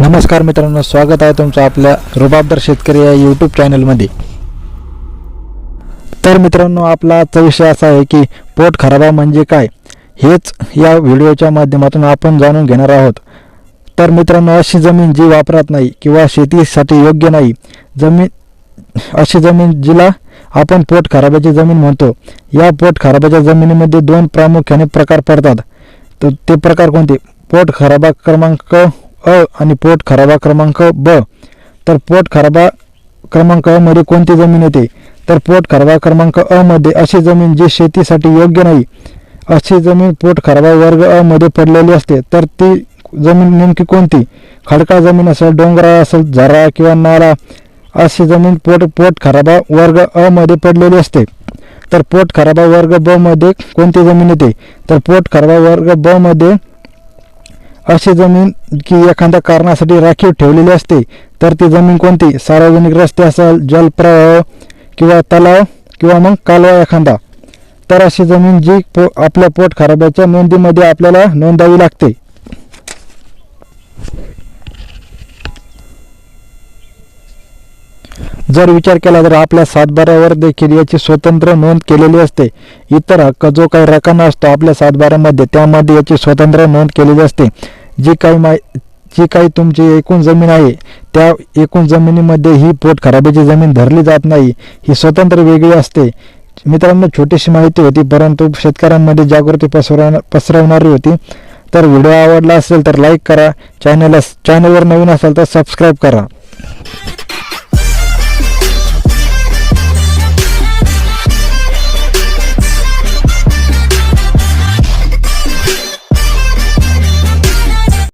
नमस्कार मित्रांनो स्वागत आहे तुमचं आपल्या रुबाबदार शेतकरी या यूट्यूब चॅनलमध्ये तर मित्रांनो आपला आजचा विषय असा आहे की पोट खराबा म्हणजे काय? हेच या व्हिडिओच्या माध्यमातून आपण जाणून घेणार आहोत. तर मित्रांनो अशी जमीन जी वापरात नाही किंवा शेतीसाठी योग्य नाही जमीन अशी जमीन जिला आपण पोट खराबाची जमीन म्हणतो. या पोट खराबाच्या जमिनीमध्ये दोन प्रामुख्याने प्रकार पडतात. तर ते प्रकार कोणते? पोट खराबा क्रमांक अ आणि पोट खराबा क्रमांक ब. तर पोट खराबा क्रमांक अ मध्ये कोणती जमीन येते? तर पोट खराबा क्रमांक अ मध्ये अशी जमीन जी शेतीसाठी योग्य नाही अशी जमीन पोट खराबा वर्ग अ मध्ये पडलेली असते तर ती जमीन नेमकी कोणती? खडकाळ जमीन असेल डोंगराळ असेल झरा किंवा नाला अशी जमीन पोट पोट खराबा वर्ग अ मध्ये पडलेली असते. तर पोट खराबा वर्ग ब मध्ये कोणती जमीन येते? तर पोट खराबा वर्ग ब मध्ये अशी जमीन की एखाद्या कारणासाठी राखीव ठेवलेली असते तर ती जमीन कोणती? सार्वजनिक रस्ते असेल जलप्रवाह किंवा तलाव किंवा मग कालवा एखादा. तर अशी जमीन जी पो आपल्या पोट खराब्याच्या नोंदीमध्ये आपल्याला नोंदावी लागते. जर विचार केला तर आपल्या सातबाऱ्यावर देखील याची स्वतंत्र नोंद केलेली असते. इतर हक्क जो काही रकाना असतो आपल्या सातबाऱ्यामध्ये त्यामध्ये याची स्वतंत्र नोंद केलेली असते. जी काही मा जी काही तुमची एकूण जमीन आहे त्या एकूण जमिनीमध्ये ही पोट खराबीची जमीन धरली जात नाही ही स्वतंत्र वेगळी असते. मित्रांनो छोटीशी माहिती होती परंतु शेतकऱ्यांमध्ये जागृती पसरवणार पसरवणारी होती. तर व्हिडिओ आवडला असेल तर लाईक करा. चॅनलला चॅनलवर नवीन असेल तर सबस्क्राईब करा.